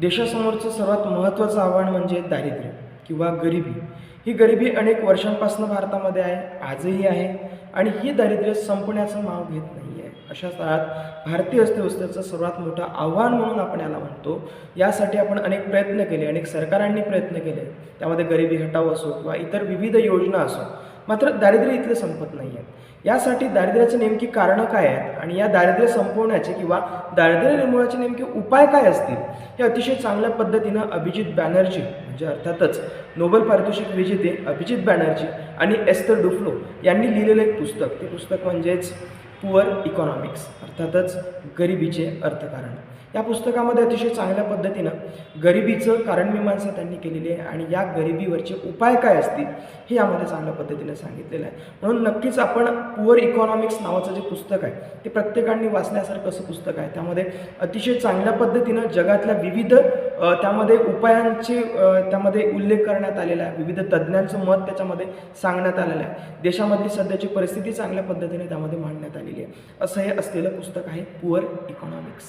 देशासमोरचं सर्वात महत्त्वाचं आव्हान म्हणजे दारिद्र्य किंवा गरिबी. ही गरिबी अनेक वर्षांपासून भारतामध्ये आहे आजही आहे आणि ही दारिद्र्य संपण्याचं नाव घेत नाही आहे अशा काळात भारतीय अर्थव्यवस्थेचं सर्वात मोठं आव्हान म्हणून आपण याला म्हणतो. यासाठी आपण अनेक प्रयत्न केले अनेक सरकारांनी प्रयत्न केले. त्यामध्ये गरिबी हटाव असो किंवा इतर विविध योजना असो मात्र दारिद्र्य इथले संपत नाही आहेत यासाठी दारिद्र्याची नेमकी कारणं काय आहेत आणि या दारिद्र्य संपवण्याचे किंवा दारिद्र्य निर्मूलनाचे नेमके उपाय काय असतील हे अतिशय चांगल्या पद्धतीनं अभिजित बॅनर्जी म्हणजे अर्थातच नोबेल पारितोषिक विजेते अभिजित बॅनर्जी आणि एस्तर डुफ्लो यांनी लिहिलेलं एक पुस्तक. ते पुस्तक म्हणजेच पुअर इकॉनॉमिक्स अर्थातच गरिबीचे अर्थकारण. या पुस्तकामध्ये अतिशय चांगल्या पद्धतीनं गरिबीचं कारणमीमांसा त्यांनी केलेली आहे आणि या गरिबीवरचे उपाय काय असतील हे यामध्ये चांगल्या पद्धतीने सांगितलेलं आहे. म्हणून नक्कीच आपण पुअर इकॉनॉमिक्स नावाचं जे पुस्तक आहे ते प्रत्येकाने वाचण्यासारखं असं पुस्तक आहे. त्यामध्ये अतिशय चांगल्या पद्धतीनं जगातल्या विविध त्यामध्ये उपायांचे त्यामध्ये उल्लेख करण्यात आलेला आहे. विविध तज्ज्ञांचं मत त्याच्यामध्ये सांगण्यात आलेलं आहे. देशामधली सध्याची परिस्थिती चांगल्या पद्धतीने त्यामध्ये मांडण्यात आलेली आहे. असं हे असलेलं पुस्तक आहे पुअर इकॉनॉमिक्स.